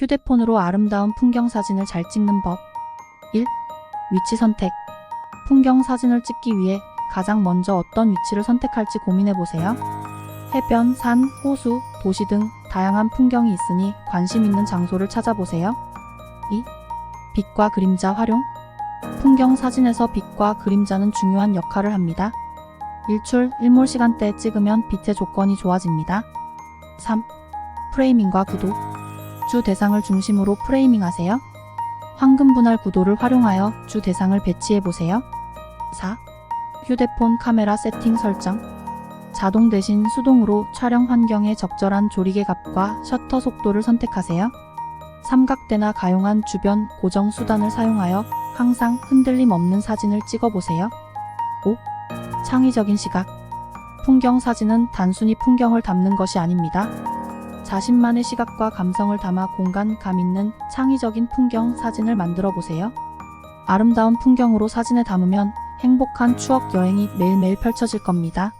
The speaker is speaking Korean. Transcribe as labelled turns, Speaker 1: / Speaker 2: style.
Speaker 1: 휴대폰으로 아름다운 풍경 사진을 잘 찍는 법. 1. 위치 선택. 풍경 사진을 찍기 위해 가장 먼저 어떤 위치를 선택할지 고민해 보세요. 해변, 산, 호수, 도시 등 다양한 풍경이 있으니 관심 있는 장소를 찾아보세요. 2. 빛과 그림자 활용. 풍경 사진에서 빛과 그림자는 중요한 역할을 합니다. 일출, 일몰 시간대에 찍으면 빛의 조건이 좋아집니다. 3. 프레이밍과 구도. 주 대상을 중심으로 프레이밍 하세요. 황금 분할 구도를 활용하여 주 대상을 배치해 보세요. 4. 휴대폰 카메라 세팅 설정. 자동 대신 수동으로 촬영 환경에 적절한 조리개 값과 셔터 속도를 선택하세요. 삼각대나 가용한 주변 고정 수단을 사용하여 항상 흔들림 없는 사진을 찍어 보세요. 5. 창의적인 시각. 풍경 사진은 단순히 풍경을 담는 것이 아닙니다. 자신만의 시각과 감성을 담아 공간감 있는 창의적인 풍경 사진을 만들어 보세요. 아름다운 풍경으로 사진에 담으면 행복한 추억 여행이 매일매일 펼쳐질 겁니다.